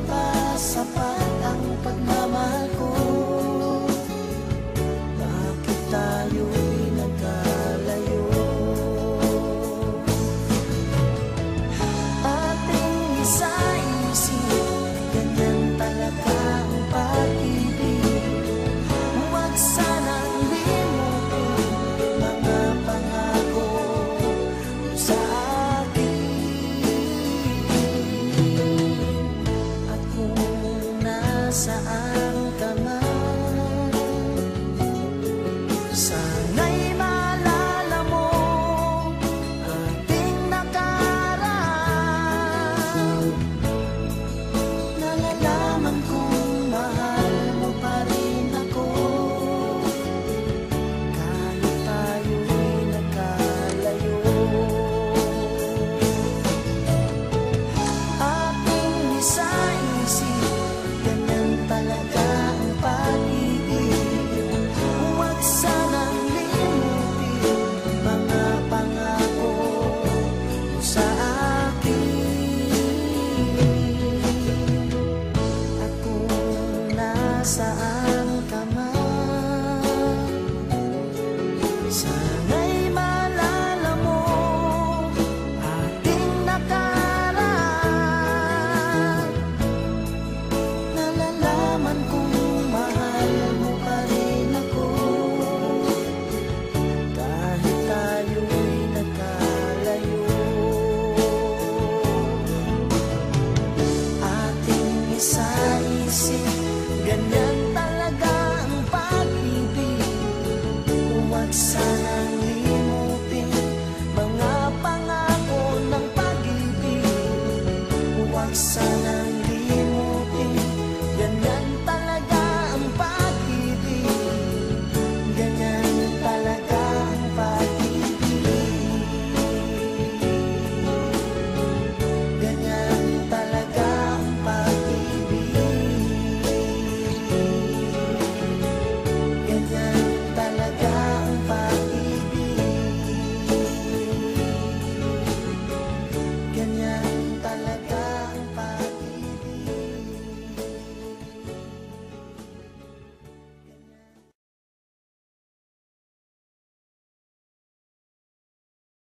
passa, passa. nasaan ka man. Sana'y Sanang limutin mga pangako ng pag-ibig. Sa